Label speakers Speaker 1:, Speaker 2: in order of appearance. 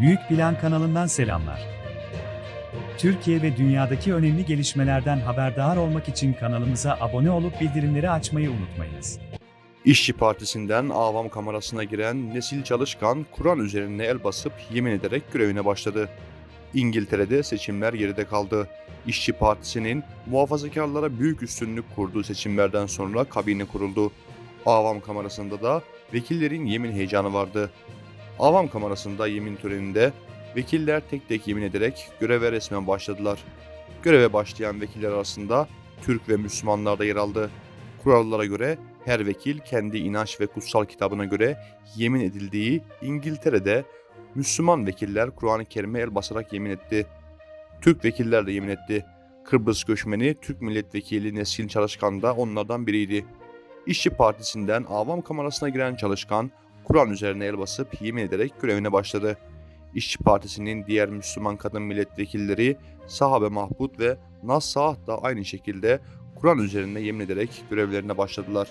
Speaker 1: Büyük Plan kanalından selamlar. Türkiye ve dünyadaki önemli gelişmelerden haberdar olmak için kanalımıza abone olup bildirimleri açmayı unutmayınız.
Speaker 2: İşçi Partisi'nden avam kamerasına giren Nesil Çalışkan, Kur'an üzerine el basıp yemin ederek görevine başladı. İngiltere'de seçimler geride kaldı. İşçi Partisi'nin muhafazakarlara büyük üstünlük kurduğu seçimlerden sonra kabine kuruldu. Avam kamerasında da vekillerin yemin heyecanı vardı. Avam kamerasında yemin töreninde vekiller tek tek yemin ederek göreve resmen başladılar. Göreve başlayan vekiller arasında Türk ve Müslümanlar da yer aldı. Kurallara göre her vekil kendi inanç ve kutsal kitabına göre yemin edildiği İngiltere'de Müslüman vekiller Kur'an-ı Kerim'e el basarak yemin etti. Türk vekiller de yemin etti. Kıbrıs göçmeni Türk milletvekili Nesil Çalışkan da onlardan biriydi. İşçi Partisi'nden avam kamerasına giren Çalışkan, Kur'an üzerine el basıp yemin ederek görevine başladı. İşçi Partisi'nin diğer Müslüman kadın milletvekilleri Sahabe Mahmud ve Nas Saad da aynı şekilde Kur'an üzerine yemin ederek görevlerine başladılar.